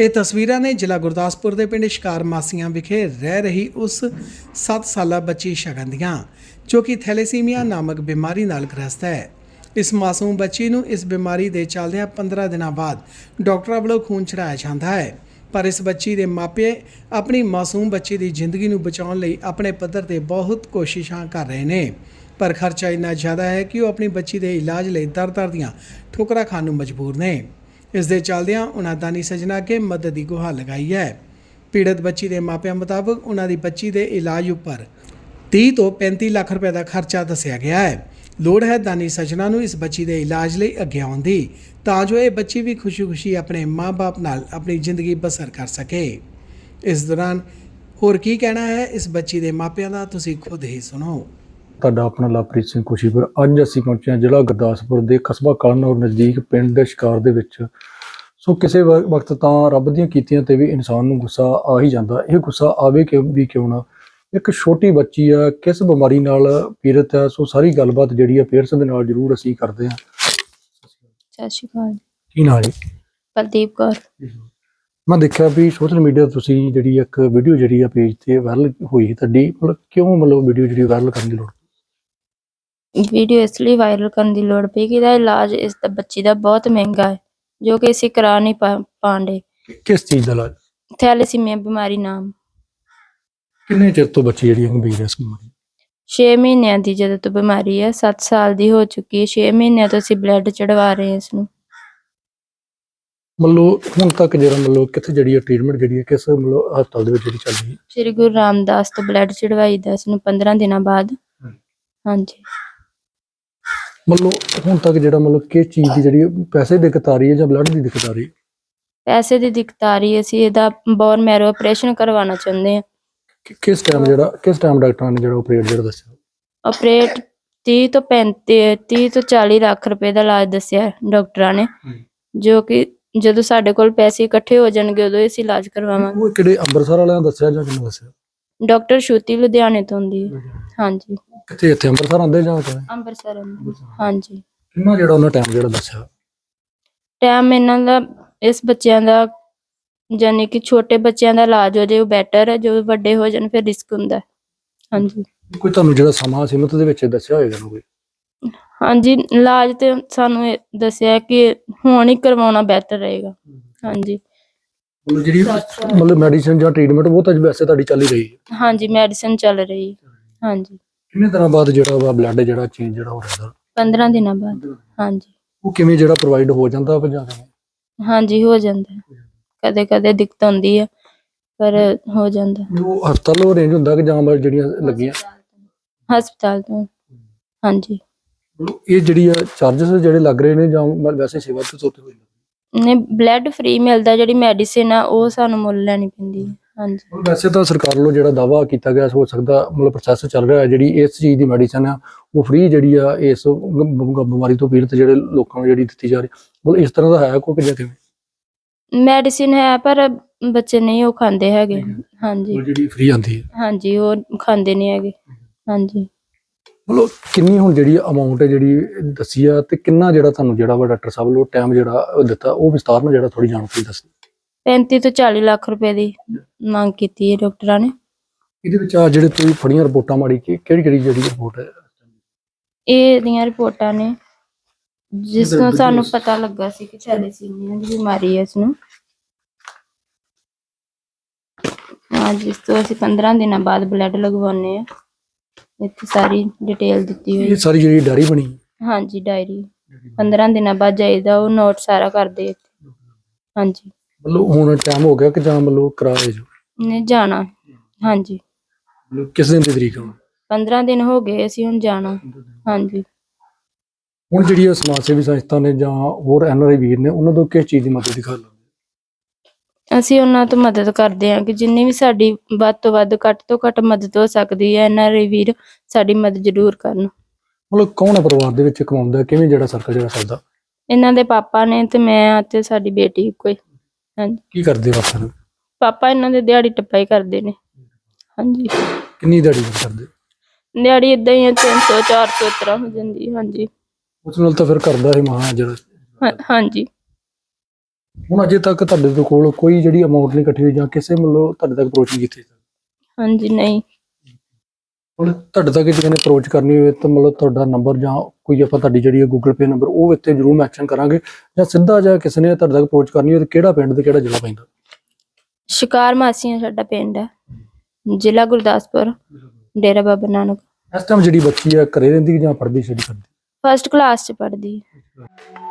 ਇਹ ਤਸਵੀਰਾਂ ਨੇ ਜ਼ਿਲ੍ਹਾ ਗੁਰਦਾਸਪੁਰ ਦੇ ਪਿੰਡ ਸ਼ਿਕਾਰ ਮਾਸੀਆਂ ਵਿਖੇ ਰਹਿ ਰਹੀ ਉਸ 7 ਸਾਲਾ ਬੱਚੀ ਸ਼ਗਨ ਦੀਆਂ, ਜੋ ਕਿ ਥੈਲੇਸੀਮੀਆ ਨਾਮਕ ਬਿਮਾਰੀ ਨਾਲ ਗ੍ਰਸਤ ਹੈ। ਇਸ ਮਾਸੂਮ ਬੱਚੀ ਨੂੰ ਇਸ ਬਿਮਾਰੀ ਦੇ ਚੱਲਦਿਆਂ 15 ਦਿਨਾਂ ਬਾਅਦ ਡਾਕਟਰਾਂ ਵੱਲੋਂ ਖੂਨ ਚੜਾਇਆ ਜਾਂਦਾ ਹੈ। ਪਰ ਇਸ ਬੱਚੀ ਦੇ ਮਾਪੇ ਆਪਣੀ ਮਾਸੂਮ ਬੱਚੀ ਦੀ ਜ਼ਿੰਦਗੀ ਨੂੰ ਬਚਾਉਣ ਲਈ ਆਪਣੇ ਪੱਧਰ ਤੇ ਬਹੁਤ ਕੋਸ਼ਿਸ਼ਾਂ ਕਰ ਰਹੇ ਨੇ। ਪਰ ਖਰਚਾ ਇੰਨਾ ਜ਼ਿਆਦਾ ਹੈ ਕਿ ਉਹ ਆਪਣੀ ਬੱਚੀ ਦੇ ਇਲਾਜ ਲਈ ਦਰ-ਦਰ ਦੀਆਂ ਠੋਕਰਾਂ ਖਾਣ ਨੂੰ ਮਜਬੂਰ ਨੇ। ਇਸ ਦੇ ਚੱਲਦਿਆਂ ਉਹਨਾਂ ਦਾਨੀ ਸੱਜਣਾ ਅੱਗੇ ਮਦਦ ਦੀ ਗੁਹਾਰ ਲਗਾਈ ਹੈ। ਪੀੜਤ ਬੱਚੀ ਦੇ ਮਾਪਿਆਂ ਮੁਤਾਬਕ ਉਹਨਾਂ ਦੀ ਬੱਚੀ ਦੇ ਇਲਾਜ ਉੱਪਰ 30 ਤੋਂ 35 ਲੱਖ ਰੁਪਏ ਦਾ ਖਰਚਾ ਦੱਸਿਆ ਗਿਆ ਹੈ। ਲੋੜ ਹੈ ਦਾਨੀ ਸੱਜਣਾ ਨੂੰ ਇਸ ਬੱਚੀ ਦੇ ਇਲਾਜ ਲਈ ਅੱਗੇ ਆਉਣ ਦੀ, ਤਾਂ ਜੋ ਇਹ ਬੱਚੀ ਵੀ ਖੁਸ਼ੀ-ਖੁਸ਼ੀ ਆਪਣੇ ਮਾਂ-ਬਾਪ ਨਾਲ ਆਪਣੀ ਜ਼ਿੰਦਗੀ ਬਸਰ ਕਰ ਸਕੇ। ਇਸ ਦੌਰਾਨ ਹੋਰ ਕੀ ਕਹਿਣਾ ਹੈ? ਇਸ ਬੱਚੀ ਦੇ ਮਾਪਿਆਂ ਦਾ ਤੁਸੀਂ ਖੁਦ ਹੀ ਸੁਣੋ। ਤੁਹਾਡਾ ਆਪਣਾ ਲਵਪ੍ਰੀਤ ਸਿੰਘ ਖੁਸ਼ੀਪੁਰ ਅੱਜ ਅਸੀਂ ਪਹੁੰਚੇ ਹਾਂ ਜ਼ਿਲ੍ਹਾ ਗੁਰਦਾਸਪੁਰ ਦੇ ਕਸਬਾ ਕਲਨੌਰ ਨਜ਼ਦੀਕ ਪਿੰਡ ਸ਼ਿਕਾਰ ਦੇ ਵਿੱਚ। ਸੋ ਕਿਸੇ ਵਕਤ ਤਾਂ ਰੱਬ ਦੀਆਂ ਕੀਤੀਆਂ ਤੇ ਵੀ ਇਨਸਾਨ ਨੂੰ ਗੁੱਸਾ ਆ ਹੀ ਜਾਂਦਾ। ਇਹ ਗੁੱਸਾ ਆਵੇ ਕਿ ਵੀ ਕਿਉਂ ਨਾ? ਇੱਕ ਛੋਟੀ ਬੱਚੀ ਆ ਕਿਸ ਬਿਮਾਰੀ ਨਾਲ ਪੀੜਤ ਹੈ ਸੋ ਸਾਰੀ ਗੱਲਬਾਤ ਜਿਹੜੀ ਆ ਪੇਰਸ ਦੇ ਨਾਲ ਜ਼ਰੂਰ ਅਸੀਂ ਕਰਦੇ ਹਾਂ। ਸਤਿ ਸ਼੍ਰੀ ਅਕਾਲ। ਕੀ ਨਾਲ ਜੀ? ਕੁਲਦੀਪ ਕੌਰ। ਮੈਂ ਦੇਖਿਆ ਵੀ ਸੋਸ਼ਲ ਮੀਡੀਆ ਤੁਸੀਂ ਜਿਹੜੀ ਇੱਕ ਵੀਡੀਓ ਜਿਹੜੀ ਆ ਪੇਜ ਤੇ ਵਾਇਰਲ ਹੋਈ ਤੁਹਾਡੀ ਮਤਲਬ ਕਿਉਂ ਮਤਲਬ ਵੀਡੀਓ ਜਿਹੜੀ ਵਾਇਰਲ ਕਰਨ ਦੀ ਲੋੜ ਵੀਡੀਓ ਇਸ ਲਈ ਵਾਇਰਲ ਕਰਨ ਦੀ ਲੋੜ ਪਈ ਕਿ ਇਹਦਾ ਇਲਾਜ ਇਸ ਦਾ ਬੱਚੀ ਦਾ ਬਹੁਤ ਮਹਿੰਗਾ ਹੈ ਜੋ ਕਿ ਅਸੀਂ ਕਰਾ ਨਹੀਂ ਪਾ- ਪਾਉਂਦੇ। ਕਿਸ ਚੀਜ਼ ਦਾ ਇਲਾਜ? ਥੈਲੇਸੀਮੀਆ ਬਿਮਾਰੀ ਨਾਮ। ਕਿੰਨੇ ਚਿਰ ਤੋਂ ਬੱਚੀ ਜਿਹੜੀ ਆ ਗੰਭੀਰ ਹੈ ਇਸ ਬਿਮਾਰੀ 6 ਮਹੀਨਿਆਂ ਦੀ ਜਦੋਂ ਤੋਂ ਬਿਮਾਰੀ ਹੈ 7 ਸਾਲ ਦੀ ਹੋ ਚੁੱਕੀ ਹੈ 6 ਮਹੀਨਿਆਂ ਤੋਂ ਅਸੀਂ ਬਲੱਡ ਚੜਵਾ ਰਹੇ ਹਾਂ ਇਸ ਨੂੰ। ਮਤਲਬ ਹੁਣ ਤੱਕ ਜਿਹੜਾ ਮਤਲਬ ਕਿੱਥੇ ਜਿਹੜੀ ਹੈ ਟ੍ਰੀਟਮੈਂਟ ਜਿਹੜੀ ਹੈ ਕਿਸ ਮਤਲਬ ਹਸਪਤਾਲ ਦੇ ਵਿੱਚ ਜਿਹੜੀ ਚੱਲ ਰਹੀ ਹੈ? ਸ੍ਰੀ ਗੁਰੂ ਰਾਮਦਾਸ ਤੋਂ ਬਲੱਡ ਚੜਵਾਈਦਾ ਇਸ ਨੂੰ 15 ਦਿਨਾਂ ਬਾਅਦ। ਹਾਂਜੀ। ਮਤਲਬ ਹੁਣ ਤੱਕ ਜਿਹੜਾ ਮਤਲਬ ਕਿਸ ਚੀਜ਼ ਦੀ ਜਿਹੜੀ ਹੈ, ਪੈਸੇ ਦੀ ਦਿੱਕਤ ਆ ਰਹੀ ਹੈ ਜਾਂ ਬਲੱਡ ਦੀ ਦਿੱਕਤ ਆ ਰਹੀ ਹੈ? ਪੈਸੇ ਦੀ ਦਿੱਕਤ ਆ ਰਹੀ ਹੈ ਅਸੀਂ ਇਹਦਾ ਬੋਨ ਮੈਰੋ ਆਪਰੇਸ਼ਨ ਕਰਵਾਉਣਾ ਚਾਹੁੰਦੇ ਹਾਂ। ਕਿ- ਕਿਸ ਟਾਈਮ ਜਿਹੜਾ ਕਿਸ ਟਾਈਮ ਡਾਕਟਰਾਂ ਨੇ ਜਿਹੜਾ ਆਪਰੇਟ ਜਿਹੜਾ ਦੱਸਿਆ? ਆਪਰੇਟ 30 ਤੋਂ 35 30 ਤੋਂ 40 ਲੱਖ ਰੁਪਏ ਦਾ ਇਲਾਜ ਦੱਸਿਆ ਡਾਕਟਰਾਂ ਨੇ ਜੋ ਕਿ ਜਦੋਂ ਸਾਡੇ ਕੋਲ ਪੈਸੇ ਇਕੱਠੇ ਹੋ ਜਾਣਗੇ ਉਦੋਂ ਅਸੀਂ ਇਲਾਜ ਕਰਵਾਵਾਂਗੇ। ਉਹ ਕਿਹੜੇ ਅੰਮ੍ਰਿਤਸਰ ਵਾਲਿਆਂ ਨੇ ਦੱਸਿਆ ਜਾਂ ਕਿਹਨੇ ਦੱਸਿਆ? ਡਾਕਟਰ ਸ਼ੂਤੀ ਲੁਧਿਆਣੇ ਤੋਂ ਹੁੰਦੀ ਹਾਂਜੀ। ਕਿੱਥੇ ਇੱਥੇ ਅੰਮ੍ਰਿਤਸਰ ਆਉਂਦੇ ਜਾਂ ਕਿਵੇਂ? ਅੰਮ੍ਰਿਤਸਰ ਆਉਂਦੀ। ਹਾਂਜੀ। ਕਿੰਨਾ ਜਿਹੜਾ ਉਹਨਾਂ ਟਾਈਮ ਜਿਹੜਾ ਦੱਸਿਆ? ਟਾਈਮ ਇਹਨਾਂ ਦਾ ਇਸ ਬੱਚਿਆਂ ਦਾ ਯਾਨੀ ਕਿ ਛੋਟੇ ਬੱਚਿਆਂ ਦਾ ਇਲਾਜ ਹੋ ਜੇ ਉਹ ਬੈਟਰ ਹੈ ਜੋ ਵੱਡੇ ਹੋ ਜਾਣ ਫਿਰ ਰਿਸਕ ਹੁੰਦਾ ਹੈ। ਹਾਂਜੀ। ਕੋਈ ਤੁਹਾਨੂੰ ਜਿਹੜਾ ਸਮਾਂ ਸੀਮਤ ਦੇ ਵਿੱਚ ਦੱਸਿਆ ਹੋਏਗਾ ਨਾ ਕੋਈ? ਹਾਂਜੀ ਇਲਾਜ ਤੇ ਸਾਨੂੰ ਇਹ ਦੱਸਿਆ ਕਿ ਹੁਣ ਹੀ ਕਰਵਾਉਣਾ ਬਿਹਤਰ ਰਹੇਗਾ। ਹਾਂਜੀ। ਮਤਲਬ ਜਿਹੜੀ ਮਤਲਬ ਮੈਡੀਸਿਨ ਜਾਂ ਟ੍ਰੀਟਮੈਂਟ ਉਹ ਤਾਂ ਵੈਸੇ ਤੁਹਾਡੀ ਚੱਲ ਹੀ ਰਹੀ ਹੈ। ਹਾਂਜੀ ਮੈਡੀਸਿਨ ਚੱਲ ਰਹੀ ਹੈ। ਹਾਂਜੀ। ਕਿੰਨੇ ਦਿਨਾਂ ਬਾਅਦ ਜਿਹੜਾ ਵਾ ਬਲੱਡ ਜਿਹੜਾ ਚੇਂਜ ਜਿਹੜਾ ਹੋ ਰਿਹਾ 15 ਦਿਨਾਂ ਬਾਅਦ ਹਾਂਜੀ। ਉਹ ਕਿਵੇਂ ਜਿਹੜਾ ਪ੍ਰੋਵਾਈਡ ਹੋ ਜਾਂਦਾ ਵਾ ਜਾਂ ਕਿਵੇਂ? ਹਾਂਜੀ ਹੋ ਜਾਂਦਾ। ਕਦੇ ਕਦੇ ਦਿੱਕਤ ਆਉਂਦੀ ਹੈ ਪਰ ਹੋ ਜਾਂਦਾ। ਉਹ ਹਸਪਤਾਲੋਂ ਰੇਂਜ ਹੁੰਦਾ ਕਿ ਜਾਂ ਮਤਲਬ ਜਿਹੜੀਆਂ ਲੱਗੀਆਂ? ਹਸਪਤਾਲ ਤੋਂ। ਹਾਂਜੀ। ਮਤਲਬ ਇਹ ਜਿਹੜੀ ਚਾਰजेस ਜਿਹੜੇ ਲੱਗ ਰਹੇ ਨੇ ਜਾਂ ਮਤਲਬ ਵੈਸੇ ਸੇਵਾ ਤੋਂ ਸੋਤੇ ਹੋਏ? ਨੇ ਨੇ ਬਲੱਡ ਫ੍ਰੀ ਮਿਲਦਾ ਜਿਹੜੀ ਮੈਡੀਸਿਨ ਆ ਉਹ ਸਾਨੂੰ ਮੁੱਲ ਲੈਣੀ ਪੈਂਦੀ ਹੈ। ਹਾਂਜੀ। ਵੈਸੇ ਤਾਂ ਸਰਕਾਰ ਵੱਲੋਂ ਜਿਹੜਾ ਦਾਵਾ ਕੀਤਾ ਗਿਆ ਹੋ ਸਕਦਾ ਮਤਲਬ ਪ੍ਰੋਸੈਸ ਚੱਲ ਰਿਹਾ ਹੈ ਜਿਹੜੀ ਇਸ ਚੀਜ਼ ਦੀ ਮੈਡੀਸਨ ਆ ਉਹ ਫ੍ਰੀ ਜਿਹੜੀ ਆ ਇਸ ਬਿਮਾਰੀ ਤੋਂ ਪੀੜਤ ਜਿਹੜੇ ਲੋਕਾਂ ਨੂੰ ਜਿਹੜੀ ਦਿੱਤੀ ਜਾ ਰਹੀ ਮਤਲਬ ਇਸ ਤਰ੍ਹਾਂ ਦਾ ਹੈ ਕੋਈ ਕਿ ਜਾਂ ਕਿਵੇਂ? ਮੈਡੀਸਿਨ ਹੈ ਪਰ ਬੱਚੇ ਨਹੀਂ ਉਹ ਖਾਂਦੇ ਹੈਗੇ। ਹਾਂਜੀ। ਉਹ ਜਿਹੜੀ ਫ੍ਰੀ ਆਂਦੀ ਹੈ। ਹਾਂਜੀ ਉਹ ਖਾਂਦੇ ਨਹੀਂ ਹੈਗੇ। ਹਾਂਜੀ। ਮਤਲਬ ਕਿੰਨੀ ਹੁਣ ਜਿਹੜੀ ਅਮਾਉਂਟ ਹੈ ਜਿਹੜੀ ਦੱਸੀ ਆ ਤੇ ਕਿੰਨਾ ਜਿਹੜਾ ਤੁਹਾਨੂੰ ਜਿਹੜਾ ਵਾ ਡਾਕਟਰ ਸਾਹਿਬ ਵੱਲੋਂ ਟਾਈਮ ਜਿਹੜਾ ਦਿੱਤਾ ਉਹ ਵਿਸਤਾਰ ਨਾਲ ਜਿਹੜਾ ਥੋੜੀ ਜਾਣਕਾਰੀ ਦੱਸ 35 ਤੋਂ 40 ਲੱਖ ਰੁਪਏ ਦੀ ਮੰਗ ਕੀਤੀ ਹੈ ਡਾਕਟਰਾਂ ਨੇ। ਇਹਦੇ ਵਿੱਚ ਆ ਜਿਹੜੇ ਤੁਸੀਂ ਫੜੀਆਂ ਰਿਪੋਰਟਾਂ ਮਾੜੀ ਕਿ ਕਿਹੜੀ ਕਿਹੜੀ ਜਿਹੜੀ ਰਿਪੋਰਟ ਹੈ? ਇਹ ਦੀਆਂ ਰਿਪੋਰਟਾਂ ਨੇ ਜਿਸ ਤੋਂ ਸਾਨੂੰ ਪਤਾ ਲੱਗਾ ਸੀ ਕਿ ਥੈਲੇਸੀਮੀਆ ਦੀ ਬਿਮਾਰੀ ਹੈ ਇਸ ਨੂੰ ਹਾਂ ਜਿਸ ਤੋਂ ਅਸੀਂ 15 ਦਿਨਾਂ ਬਾਅਦ ਬਲੱਡ ਲਗਵਾਉਨੇ ਆ ਇੱਥੇ ਸਾਰੀ ਡਿਟੇਲ ਦਿੱਤੀ ਹੋਈ। ਇਹ ਸਾਰੀ ਜਿਹੜੀ ਡਾਇਰੀ ਬਣੀ? ਹੈ। ਹਾਂਜੀ ਡਾਇਰੀ। 15 ਦਿਨਾਂ ਬਾਅਦ ਜਾਈਦਾ ਉਹ ਨੋਟ ਸਾਰਾ ਕਰਦੇ ਇੱਥੇ। ਹਾਂਜੀ। ਮਤਲਬ ਹੁਣ ਟਾਈਮ ਹੋ ਗਿਆ ਕਿ ਜਾਂ ਮਤਲਬ ਕਰਾਏ ਜੋ? ਨੇ ਜਾਣਾ। ਹਾਂਜੀ। ਮਤਲਬ ਕਿਸ ਦਿਨ ਦੀ ਤਰੀਕ ਆ 15 ਦਿਨ ਹੋ ਗਏ ਅਸੀਂ ਹੁਣ ਜਾਣਾ। ਹਾਂਜੀ। ਹੁਣ ਜਿਹੜੀ ਇਹ ਸਮਾਜ ਸੇਵੀ ਸੰਸਥਾ ਨੇ ਜਾਂ ਹੋਰ ਐਨਆਰਆਈ ਵੀਰ ਨੇ ਉਹਨਾਂ ਤੋਂ ਕਿਸ ਚੀਜ਼ ਦੀ ਮਦਦ ਦਿਖਾ ਲਓ ਅਸੀਂ ਉਹਨਾਂ ਤੋਂ ਮਦਦ ਕਰਦੇ ਹਾਂ ਕਿ ਜਿੰਨੀ ਵੀ ਸਾਡੀ ਵੱਧ ਤੋਂ ਵੱਧ ਘੱਟ ਤੋਂ ਘੱਟ ਮਦਦ ਹੋ ਸਕਦੀ ਹੈ ਐਨਆਰਆਈ ਵੀਰ ਸਾਡੀ ਮਦਦ ਜ਼ਰੂਰ ਕਰਨ। ਮਤਲਬ ਕੌਣ ਹੈ ਪਰਿਵਾਰ ਦੇ ਵਿੱਚ ਕਮਾਉਂਦਾ? ਕਿਵੇਂ ਜਿਹੜਾ ਸਰਕਲ ਜਿਹੜਾ ਚੱਲਦਾ? ਇਹਨਾਂ ਦੇ ਪਾਪਾ ਨੇ ਤੇ ਮੈਂ ਆ ਤੇ ਸਾਡੀ ਬੇਟੀ ਕੋਈ ਹਾਂਜੀ। ਕੀ ਕਰਦੇ ਵਾਪਸ ਪਾਪਾ ਇਹਨਾਂ ਦੇ ਦਿਹਾੜੀ ਟੱਪਾ ਹੀ ਕਰਦੇ ਨੇ। ਹਾਂਜੀ। ਕਿੰਨੀ ਦਿਹਾੜੀ ਕਰਦੇ? ਦਿਹਾੜੀ ਇਦਾਂ ਹੀ 300 400 ਇਸ ਤਰ੍ਹਾਂ ਹੋ ਜਾਂਦੀ ਹੈ, ਹਾਂਜੀ। ਉਸ ਨਾਲ ਤਾਂ ਫਿਰ ਕਰਦਾ ਹੀ ਮਹਾ ਜਿਹੜਾ ਹਾਂ- ਹਾਂਜੀ। ਹੁਣ ਅਜੇ ਤੱਕ ਤੁਹਾਡੇ ਦੇ ਕੋਲ ਕੋਈ ਜਿਹੜੀ ਅਮਾਉਂਟ ਨਹੀਂ ਇਕੱਠੀ ਹੋਈ ਜਾਂ ਕਿਸੇ ਵੱਲੋਂ ਤੁਹਾਡੇ ਤੱਕ ਅਪਰੋਚ ਨਹੀਂ ਕੀਤੀ? ਹਾਂਜੀ ਨਹੀਂ। ਹੁਣ ਤੁਹਾਡੇ ਤੱਕ ਕਿਸੇ ਨੇ ਅਪਰੋਚ ਕਰਨੀ ਹੋਵੇ ਤਾਂ ਮਤਲਬ ਤੁਹਾਡਾ ਨੰਬਰ ਜਾਂ ਕੋਈ ਆਪਾਂ ਤੁਹਾਡੀ ਜਿਹੜੀ ਹੈ ਗੂਗਲ ਪੇ ਨੰਬਰ ਉਹ ਇੱਥੇ ਜ਼ਰੂਰ ਮੈਂਸ਼ਨ ਕਰਾਂਗੇ। ਜਾਂ ਸਿੱਧਾ ਜਾਂ ਕਿਸੇ ਨੇ ਤੁਹਾਡੇ ਤੱਕ ਅਪਰੋਚ ਕਰਨੀ ਹੋਵੇ ਤਾਂ ਕਿਹੜਾ ਪਿੰਡ ਤੇ ਕਿਹੜਾ ਜ਼ਿਲ੍ਹਾ ਪੈਂਦਾ? ਸ਼ਿਕਾਰ ਮਾਸੀਆਂ ਸਾਡਾ ਪਿੰਡ ਹੈ। ਜ਼ਿਲ੍ਹਾ ਗੁਰਦਾਸਪੁਰ ਡੇਰਾ ਬਾਬਾ ਨਾਨਕ। ਇਸ ਟਾਈਮ ਜਿਹੜੀ ਬੱਚੀ ਹੈ ਘਰੇ ਰਹਿੰਦੀ ਜਾਂ ਪੜ੍ਹਦੀ ਛੜੀ ਕਰਦੀ ਫਸਟ ਕਲਾਸ ਚ ਪੜ੍ਹਦੀ। ਹੈ